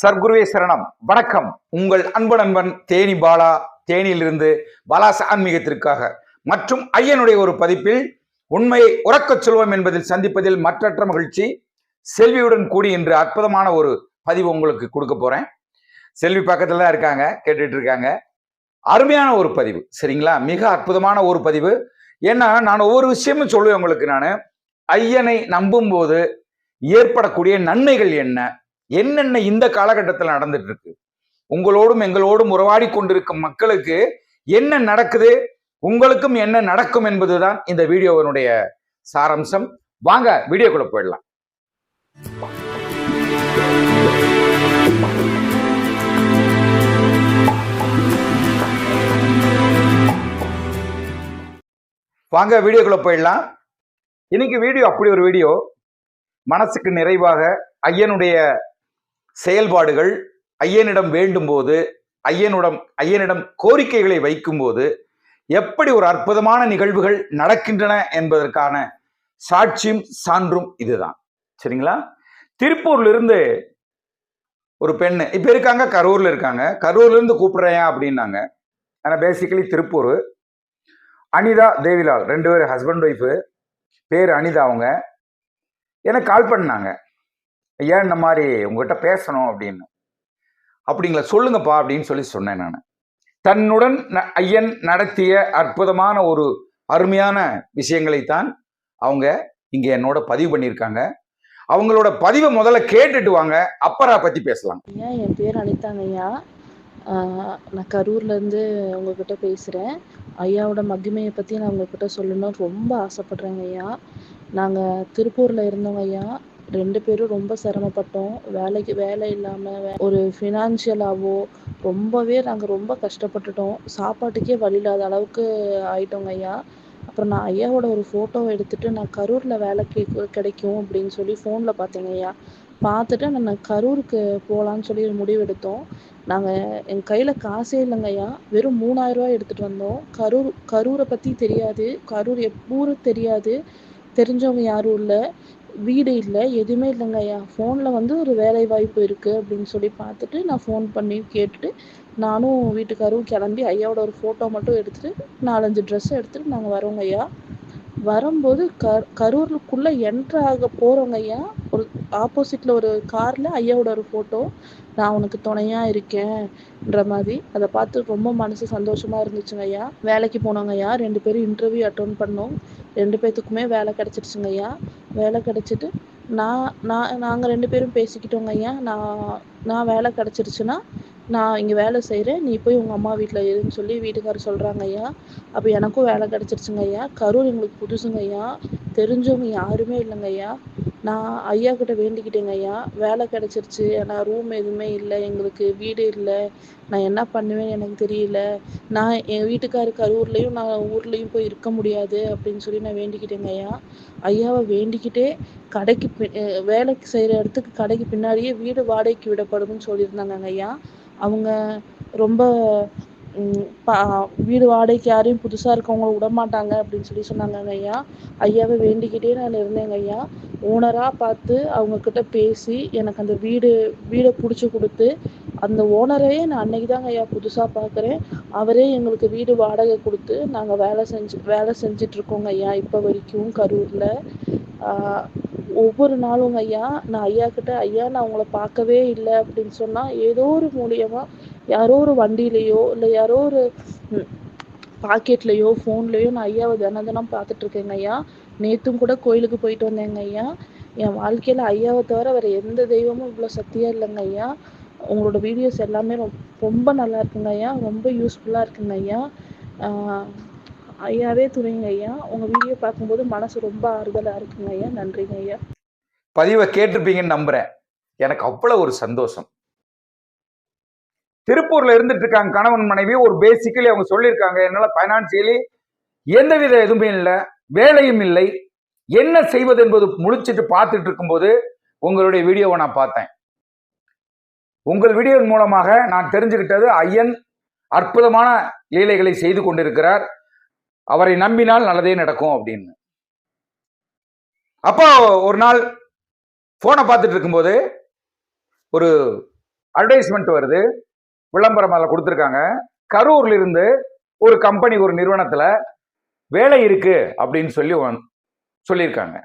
சர்க்குருவே சரணம். வணக்கம். உங்கள் அன்பு நண்பன் தேனி பாலா தேனியிலிருந்து பாலாச ஆன்மீகத்திற்காக. மற்றும் ஐயனுடைய ஒரு பதிப்பில் உண்மையை உறக்கச் சொல்வோம் என்பதில் சந்திப்பதில் மற்றற்ற மகிழ்ச்சி செல்வியுடன் கூடி இன்று அற்புதமான ஒரு பதிவு உங்களுக்கு கொடுக்க போறேன். செல்வி பக்கத்துல தான் இருக்காங்க கேட்டுட்டு இருக்காங்க. அருமையான ஒரு பதிவு சரிங்களா? மிக அற்புதமான ஒரு பதிவு. ஏன்னா நான் ஒவ்வொரு விஷயமும் சொல்லுவேன் உங்களுக்கு நான். ஐயனை நம்பும் போது ஏற்படக்கூடிய நன்மைகள் என்ன? என்னென்ன இந்த காலகட்டத்தில் நடந்துட்டு இருக்கு உங்களோடும் எங்களோடும் உறவாடி கொண்டிருக்கும் மக்களுக்கு என்ன நடக்குது? உங்களுக்கும் என்ன நடக்கும் என்பதுதான் இந்த வீடியோவினுடைய சாரம்சம். வாங்க வீடியோக்குள்ள போயிடலாம். வாங்க வீடியோக்குள்ள போயிடலாம். இன்னைக்கு வீடியோ அப்படி ஒரு வீடியோ. மனசுக்கு நிறைவாக ஐயனுடைய செயல்பாடுகள் ஐயனிடம் வேண்டும்போது ஐயனிடம் ஐயனிடம் கோரிக்கைகளை வைக்கும்போது எப்படி ஒரு அற்புதமான நிகழ்வுகள் நடக்கின்றன என்பதற்கான சாட்சியும் சான்றும் இதுதான். சரிங்களா? திருப்பூர்ல இருந்து ஒரு பெண்ணு இப்ப இருக்காங்க கரூர்ல இருக்காங்க. கரூர்ல இருந்து கூப்பிடுறேன் அப்படின்னாங்க. ஆனா பேசிக்கலி திருப்பூர். அனிதா தேவிலால் ரெண்டு பேரும் ஹஸ்பண்ட் ஒய்ஃபு பேர் அனிதா அவங்க. எனக்கு கால் பண்ணாங்க. ஏன் இந்த மாதிரி உங்ககிட்ட பேசணும் அப்படின்னு. அப்படிங்களா? சொல்லுங்கப்பா அப்படின்னு சொல்லி சொன்னேன் நான். தன்னுடன் ந- ஐயன் நடத்திய அற்புதமான ஒரு அருமையான விஷயங்களைத்தான் அவங்க இங்கே என்னோட பதிவு பண்ணியிருக்காங்க. அவங்களோட பதிவை முதல்ல கேட்டுட்டு வாங்க. அப்புறம் பத்தி பேசலாம். ஐயா என் பேர் அனிதாங்க ஐயா. நான் கரூர்லேருந்து உங்ககிட்ட பேசுகிறேன் ஐயாவோட மகிமையை பற்றி நான் உங்ககிட்ட சொல்லணும்னு ரொம்ப ஆசைப்பட்றேங்க ஐயா. நாங்கள் திருப்பூரில் இருந்தோங்க ஐயா. ரெண்டு பேரும் ரொம்ப சிரமப்பட்டோம். வேலைக்கு வேலை இல்லாமல் ஒரு ஃபினான்ஷியலாகவோ ரொம்பவே நாங்கள் ரொம்ப கஷ்டப்பட்டுட்டோம். சாப்பாட்டுக்கே வழி இல்லாத அளவுக்கு ஆயிட்டோங்க ஐயா. அப்புறம் நான் ஐயாவோட ஒரு ஃபோட்டோவை எடுத்துட்டு நான் கரூரில் வேலை கிடைக்கும் அப்படின்னு சொல்லி ஃபோனில் பார்த்தேங்க ஐயா. பார்த்துட்டு நான் கரூருக்கு போகலான்னு சொல்லி ஒரு முடிவு எடுத்தோம். நாங்கள் என் கையில் காசே இல்லைங்க ஐயா. வெறும் மூணாயிரம் ரூபாய் எடுத்துகிட்டு வந்தோம். கரூர் கரூரை பற்றி தெரியாது. கரூர் எப்பூரு தெரியாது. தெரிஞ்சவங்க யாரும் இல்லை. வீடு இல்லை எதுவுமே இல்லைங்க ஐயா. ஃபோனில் வந்து ஒரு வேலை வாய்ப்பு இருக்குது அப்படின்னு சொல்லி பார்த்துட்டு நான் ஃபோன் பண்ணி கேட்டுட்டு நானும் வீட்டுக்காரும் கிளம்பி ஐயாவோட ஒரு ஃபோட்டோ மட்டும் எடுத்துகிட்டு நாலஞ்சு ட்ரெஸ் எடுத்துகிட்டு நாங்கள் வரோங்க ஐயா. வரும்போது க கரூருக்குள்ளே என்ட்ரு ஆக போகிறோங்க ஐயா. ஒரு ஆப்போசிட்டில் ஒரு காரில் ஐயாவோட ஒரு ஃபோட்டோ நான் உனக்கு துணையாக இருக்கேன்ற மாதிரி. அதை பார்த்து ரொம்ப மனசு சந்தோஷமாக இருந்துச்சுங்க ஐயா. வேலைக்கு போனோங்க ஐயா. ரெண்டு பேரும் இன்டர்வியூ அட்டன் பண்ணோம். ரெண்டு பேர்த்துக்குமே வேலை கிடச்சிருச்சுங்க ஐயா. வேலை கிடச்சிட்டு நான் நான் நாங்கள் ரெண்டு பேரும் பேசிக்கிட்டோங்க ஐயா. நான் நான் வேலை கிடச்சிருச்சுன்னா நான் இங்கே வேலை செய்கிறேன் நீ போய் உங்கள் அம்மா வீட்டில் இருன்னு சொல்லி வீட்டுக்காரர் சொல்கிறாங்க ஐயா. அப்போ எனக்கும் வேலை கிடச்சிருச்சுங்க ஐயா. கரூர் எங்களுக்கு புதுசுங்க ஐயா. தெரிஞ்சவங்க யாருமே இல்லைங்க ஐயா. நான் ஐயா கிட்ட வேண்டிக்கிட்டேங்க ஐயா. வேலை கிடச்சிருச்சு. ஆனால் ரூம் எதுவுமே இல்லை. எங்களுக்கு வீடு இல்லை. நான் என்ன பண்ணுவேன்னு எனக்கு தெரியல. நான் என் வீட்டுக்காரு கரூர்லேயும் நான் ஊர்லேயும் போய் இருக்க முடியாது அப்படின்னு சொல்லி நான் வேண்டிக்கிட்டேங்க ஐயா. ஐயாவை வேண்டிக்கிட்டே கடைக்கு பி- வேலைக்கு செய்கிற இடத்துக்கு கடைக்கு பின்னாடியே வீடு வாடகைக்கு விடப்படும்னு சொல்லியிருந்தாங்க ஐயா. அவங்க ரொம்ப பா வீடு வாடகைக்கு யாரையும் புதுசாக இருக்கவங்கள விடமாட்டாங்க அப்படின்னு சொல்லி சொன்னாங்க ஐயா. ஐயாவை வேண்டிக்கிட்டே நான் இருந்தேங்க ஐயா. ஓனராக பார்த்து அவங்கக்கிட்ட பேசி எனக்கு அந்த வீடு வீடை பிடிச்சி கொடுத்து அந்த ஓனரையே நான் அன்னைக்கு தாங்க ஐயா புதுசாக பார்க்குறேன் அவரே எங்களுக்கு வீடு வாடகை கொடுத்து நாங்கள் வேலை செஞ்சு வேலை செஞ்சிட்ருக்கோங்க ஐயா இப்போ வரைக்கும் கரூரில். ஒவ்வொரு நாளும் ஐயா நான் ஐயா கிட்ட ஐயா நான் உங்களை பார்க்கவே இல்லை அப்படின்னு சொன்னால் ஏதோ ஒரு மூலியமாக யாரோ ஒரு வண்டியிலையோ இல்லை யாரோ ஒரு பாக்கெட்லேயோ ஃபோன்லேயோ நான் ஐயாவை தினம் தினம் பார்த்துட்டு இருக்கேங்க ஐயா. நேற்றும் கூட கோயிலுக்கு போயிட்டு வந்தேங்க ஐயா. என் வாழ்க்கையில் ஐயாவை தவிர வேறு எந்த தெய்வமும் இவ்வளோ சக்தியாக இல்லைங்க ஐயா. உங்களோட வீடியோஸ் எல்லாமே ரொம்ப நல்லா இருக்குங்க ஐயா. ரொம்ப யூஸ்ஃபுல்லாக இருக்குங்க ஐயா. ஐயாவே துணைங்க ஐயா. உங்கள் வீடியோ பார்க்கும்போது மனசு ரொம்ப ஆறுதலாக இருக்குங்க ஐயா. நன்றிங்க ஐயா. பதிவை கேட்டிருப்பீங்கன்னு நம்புகிறேன் எனக்கு அவ்வளோ ஒரு சந்தோஷம். திருப்பூர்ல இருந்துட்டு இருக்காங்க கணவன் மனைவி. ஒரு பேசிக்கலி அவங்க சொல்லியிருக்காங்க என்னால பைனான்சியலி எந்தவித எதுவுமே இல்லை வேலையும் இல்லை. என்ன செய்வது என்பது முழிச்சிட்டு பார்த்துட்டு இருக்கும்போது உங்களுடைய வீடியோவை நான் பார்த்தேன். உங்கள் வீடியோவின் மூலமாக நான் தெரிஞ்சுக்கிட்டது ஐயன் அற்புதமான லீலைகளை செய்து கொண்டிருக்கிறார். அவரை நம்பினால் நல்லதே நடக்கும் அப்படின்னு. அப்போ ஒரு நாள் போனை பார்த்துட்டு இருக்கும்போது ஒரு அட்வர்டைஸ்மெண்ட் வருது. விளம்பரம் அதில் கொடுத்துருக்காங்க. கரூர்ல இருந்து ஒரு கம்பெனி ஒரு நிறுவனத்தில் வேலை இருக்கு அப்படின்னு சொல்லி வந்- சொல்லியிருக்காங்க.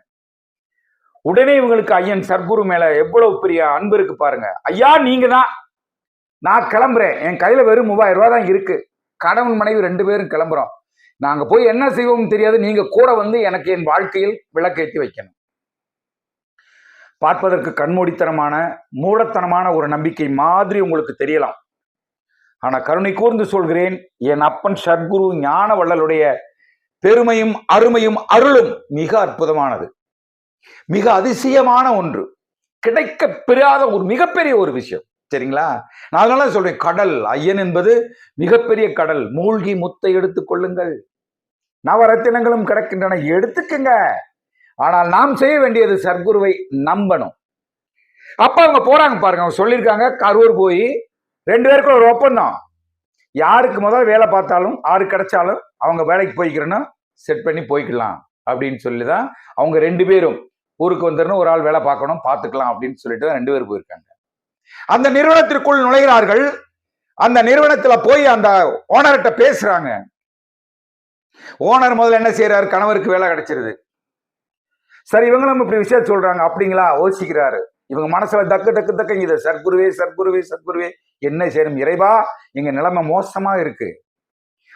உடனே இவங்களுக்கு ஐயன் சர்க்குரு மேல எவ்வளவு பெரிய அன்பு இருக்கு பாருங்க. ஐயா நீங்க தான். நான் கிளம்புறேன். என் கையில வெறும் மூவாயிரம் ரூபா தான் இருக்கு. கணவன் மனைவி ரெண்டு பேரும் கிளம்புறோம். நாங்க போய் என்ன செய்வோம் தெரியாது. நீங்க கூட வந்து எனக்கு என் வாழ்க்கையில் விளக்கேற்றி வைக்கணும். பார்ப்பதற்கு கண்மூடித்தனமான மூடத்தனமான ஒரு நம்பிக்கை மாதிரி உங்களுக்கு தெரியலாம். ஆனால் கருணை கூர்ந்து சொல்கிறேன் என் அப்பன் சத்குரு ஞான வள்ளலுடைய பெருமையும் அருமையும் அருளும் மிக அற்புதமானது. மிக அதிசயமான ஒன்று. கிடைக்க பெறாத ஒரு மிகப்பெரிய ஒரு விஷயம். சரிங்களா? நான் அதனால சொல்றேன் கடல். ஐயன் என்பது மிகப்பெரிய கடல். மூழ்கி முத்தை எடுத்துக் கொள்ளுங்கள். நவரத்தினங்களும் கிடக்கின்றன. எடுத்துக்கங்க. ஆனால் நாம் செய்ய வேண்டியது சர்க்குருவை நம்பணும். அப்ப அவங்க போறாங்க பாருங்க. அவங்க சொல்லியிருக்காங்க கரூர் போய் ரெண்டு பேருக்கும் ஒரு ஒப்பந்தம். யாருக்கு முதல் வேலை பார்த்தாலும் ஆறு கிடைச்சாலும் அவங்க வேலைக்கு போய்க்கிறேன்னா செட் பண்ணி போய்க்கலாம் அப்படின்னு சொல்லி தான் அவங்க ரெண்டு பேரும். ஊருக்கு வந்துடணும் ஒரு ஆள் வேலை பார்க்கணும் பார்த்துக்கலாம் அப்படின்னு சொல்லிட்டு தான் ரெண்டு பேர் போயிருக்காங்க. அந்த நிறுவனத்திற்குள் நுழைகிறார்கள். அந்த நிறுவனத்துல போய் அந்த ஓனர்கிட்ட பேசுறாங்க. ஓனர் முதல்ல என்ன செய்யறாரு கணவருக்கு வேலை கிடைச்சிருது. சரி இவங்களும் இப்படி விஷயம் சொல்றாங்க. அப்படிங்களா? யோசிக்கிறாரு. இவங்க மனசுல தக்கு தக்கு தக்கு இது சர்க்குருவே சர்க்குருவே சர்க்குருவே என்ன செய்யணும்? இறைவா எங்க நிலைமை மோசமா இருக்கு.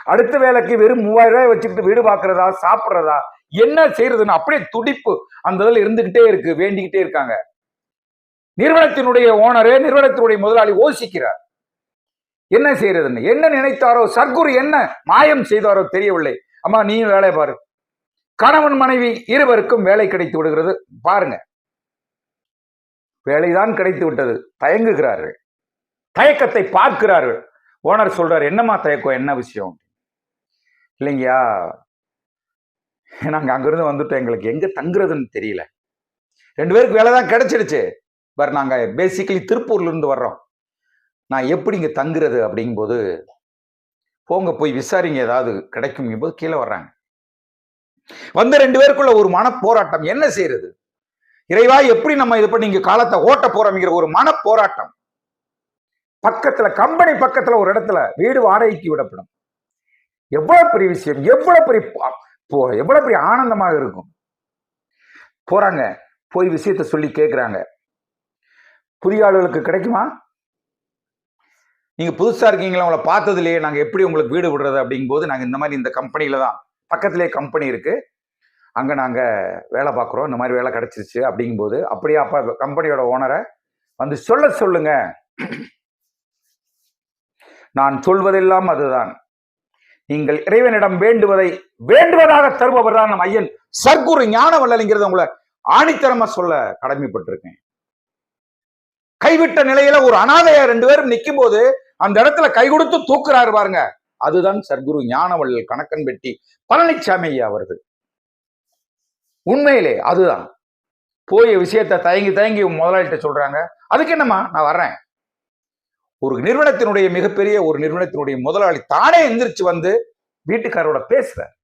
அடுத்த வேலைக்கு வெறும் மூவாயிரம் ரூபாய் வச்சுக்கிட்டு வீடு பார்க்கறதா சாப்பிட்றதா என்ன செய்யறதுன்னு அப்படியே துடிப்பு அந்த இதில் இருந்துகிட்டே இருக்கு வேண்டிக்கிட்டே இருக்காங்க. நிறுவனத்தினுடைய ஓனரு நிறுவனத்தினுடைய முதலாளி யோசிக்கிறார். என்ன செய்யறதுன்னு? என்ன நினைத்தாரோ? சர்க்குரு என்ன மாயம் செய்தாரோ தெரியவில்லை. அம்மா நீ வேலை பாரு. கணவன் மனைவி இருவருக்கும் வேலை கிடைத்து விடுகிறது. பாருங்க. வேலைதான் கிடைத்து விட்டது. தயங்குகிறார்கள். தயக்கத்தை பார்க்கிறார்கள். ஓனர் சொல்றாரு என்னம்மா தயக்கம்? என்ன விஷயம்? இல்லைங்கய்யா. நாங்கள் அங்கிருந்து வந்துட்டோம். எங்களுக்கு எங்க தங்குறதுன்னு தெரியல. ரெண்டு பேருக்கு வேலை தான் கிடைச்சிடுச்சு. பட் நாங்கள் பேசிக்கலி திருப்பூர்லேருந்து வர்றோம். நான் எப்படி இங்கே தங்குறது? அப்படிங்கும்போது போங்க போய் விசாரிங்க. ஏதாவது கிடைக்கும் போது கீழே வர்றாங்க. வந்த ரெண்டு பேருக்குள்ள ஒரு மன போராட்டம் என்ன செய்யறது? இறைவா எப்படி நம்ம இது பண்ணி இங்க காலத்தை ஓட்ட போறோம்ங்கிற ஒரு மன போராட்டம் பக்கத்துல கம்பெனி பக்கத்துல ஒரு இடத்துல வீடு வாடகைக்கு விடப்படும். எவ்வளவு பெரிய விஷயம் எவ்வளவு பெரிய போ- எவ்வளவு பெரிய ஆனந்தமாக இருக்கும். போறாங்க போய் விஷயத்த சொல்லி கேட்குறாங்க புதிய ஆளுகளுக்கு கிடைக்குமா? நீங்க புதுசா இருக்கீங்களா? உங்களை பார்த்தது நாங்க எப்படி உங்களுக்கு வீடு விடுறது அப்படிங்கும்போது நாங்க இந்த மாதிரி இந்த கம்பெனியில தான் பக்கத்திலே கம்பெனி இருக்கு. அங்க நாங்க வேலை பார்க்குறோம். இந்த மாதிரி வேலை கிடைச்சிருச்சு அப்படிங்கும்போது அப்படியே அப்போ கம்பெனியோட ஓனரை வந்து சொல்ல சொல்லுங்க. நான் சொல்வதெல்லாம் அதுதான். நீங்கள் இறைவனிடம் வேண்டுவதை வேண்டுவதாக தருபவர் தான் நம் ஐயன். சர்க்குரு ஞான வல்லலைங்கிறத உங்களை ஆணித்தரமா சொல்ல கடமைப்பட்டிருக்கேன். கைவிட்ட நிலையில ஒரு அனாதையா ரெண்டு பேரும் நிற்கும் போது அந்த இடத்துல கை கொடுத்து தூக்குறாரு பாருங்க. அதுதான் சர்க்குரு ஞானவள்ளல் கணக்கன் வெட்டி பழனிசாமி ஐயா வருது உண்மையிலே அதுதான். போய் விஷயத்தை தயங்கி தயங்கி முதலாளிகிட்ட சொல்றாங்க. அதுக்கு என்னம்மா? நான் வர்றேன். ஒரு நிறுவனத்தினுடைய மிகப்பெரிய ஒரு நிறுவனத்தினுடைய முதலாளி தானே எந்திரிச்சு வந்து வீட்டுக்காரோட பேசுறார்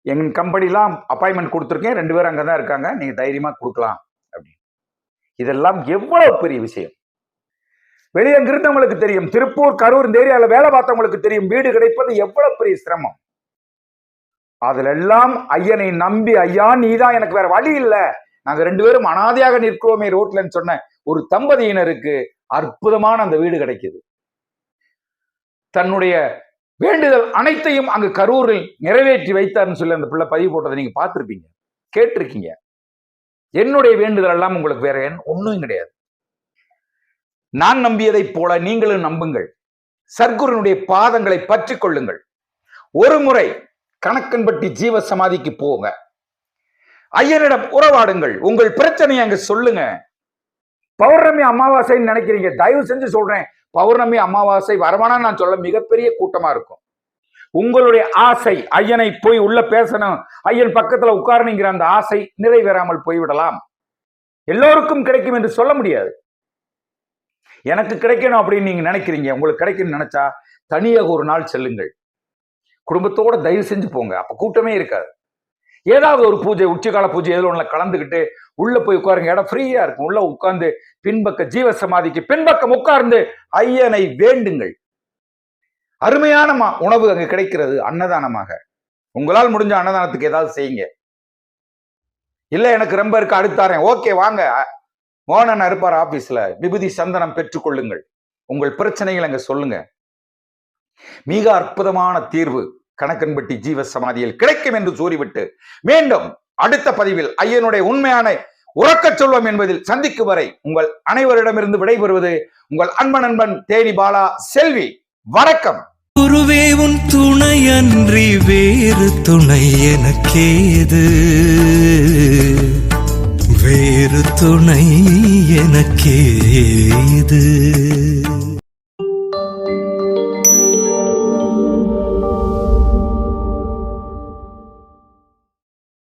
எங்க கம்பெனிலாம் அப்பாயின்மெண்ட் கொடுத்துருக்கேன். ரெண்டு பேரும் அங்கதான் இருக்காங்க. நீங்க தைரியமா கொடுக்கலாம் அப்படின்னு. இதெல்லாம் எவ்வளவு பெரிய விஷயம். வெளியே இருந்தவங்களுக்கு தெரியும். திருப்பூர் கரூர் இந்த ஏரியாவில் வேலை பார்த்தவங்களுக்கு தெரியும். வீடு கிடைப்பது எவ்வளவு பெரிய சிரமம். அதிலெல்லாம் ஐயனை நம்பி ஐயா நீதான் எனக்கு வேற வழி இல்ல. நாங்க ரெண்டு பேரும் அனாதையாக நிற்கிறோமே ரோட்லன்னு சொன்ன ஒரு தம்பதியினருக்கு அற்புதமான அந்த வீடு கிடைக்குது. தன்னுடைய வேண்டுதல் அனைத்தையும் அங்கு கரூரில் நிறைவேற்றி வைத்தார்னு சொல்லி அந்த பிள்ளை பதிவு போட்டதை நீங்க பார்த்துருப்பீங்க. கேட்டிருக்கீங்க. என்னுடைய வேண்டுதல் எல்லாம் உங்களுக்கு வேற என் ஒண்ணும் கிடையாது. நான் நம்பியதைப் போல நீங்களும் நம்புங்கள். சர்க்குருனுடைய பாதங்களை பற்றி கொள்ளுங்கள். ஒரு முறை கணக்கன்பட்டி ஜீவ சமாதிக்கு போங்க. ஐயனிடம் உறவாடுங்கள். உங்கள் பிரச்சனையை அங்க சொல்லுங்க. பௌர்ணமி அமாவாசைன்னு நினைக்கிறீங்க. தயவு செஞ்சு சொல்றேன். பௌர்ணமி அமாவாசை வரவானா நான் சொல்ல மிகப்பெரிய கூட்டமா இருக்கும். உங்களுடைய ஆசை ஐயனை போய் உள்ள பேசணும். ஐயன் பக்கத்துல உட்காரணுங்கிற அந்த ஆசை நிறைவேறாமல் போய்விடலாம். எல்லோருக்கும் கிடைக்கும் என்று சொல்ல முடியாது. எனக்கு கிடைக்கணும் அப்படின்னு நீங்க நினைக்கிறீங்க. உங்களுக்கு கிடைக்கும்னு நினைச்சா தனியாக ஒரு நாள் செல்லுங்கள். குடும்பத்தோட தயவு செஞ்சு போங்க. அப்போ கூட்டமே இருக்காது. ஏதாவது ஒரு பூஜை உச்சிகால பூஜை ஏதோ ஒண்ணுல கலந்துக்கிட்டு உள்ள போய் உட்காருங்க. இடம் ஃப்ரீயா இருக்கும். உள்ள உட்கார்ந்து பின்பக்க ஜீவ சமாதிக்கு பின்பக்கம் உட்கார்ந்து ஐயனை வேண்டுங்கள். அருமையான உணவு அங்கு கிடைக்கிறது அன்னதானமாக. உங்களால் முடிஞ்ச அன்னதானத்துக்கு ஏதாவது செய்யுங்க. இல்ல எனக்கு ரொம்ப இருக்கு அடுத்தாரேன் ஓகே வாங்க. மோகனன் இருப்பார் ஆபீஸ்ல விபூதி சந்தனம் பெற்றுக்கொள்ளுங்கள். உங்கள் பிரச்சனைகள் அங்க சொல்லுங்க. மிக அற்புதமான தீர்வு கணக்கன்பட்டி ஜீவ சமாதியில் கிடைக்கும் என்று கூறிவிட்டு மீண்டும் அடுத்த பதிவில் ஐயனுடைய உண்மையான உறக்கச் சொல்வம் என்பதில் சந்திக்கும் வரை உங்கள் அனைவரிடமிருந்து விடைபெறுவது உங்கள் அன்பன் அன்பன் தேனி பாலா. செல்வி வணக்கம். குருவே உன் துணையன்றி வேறு துணை எனக்கேது? வேறு துணை எனக்கேது?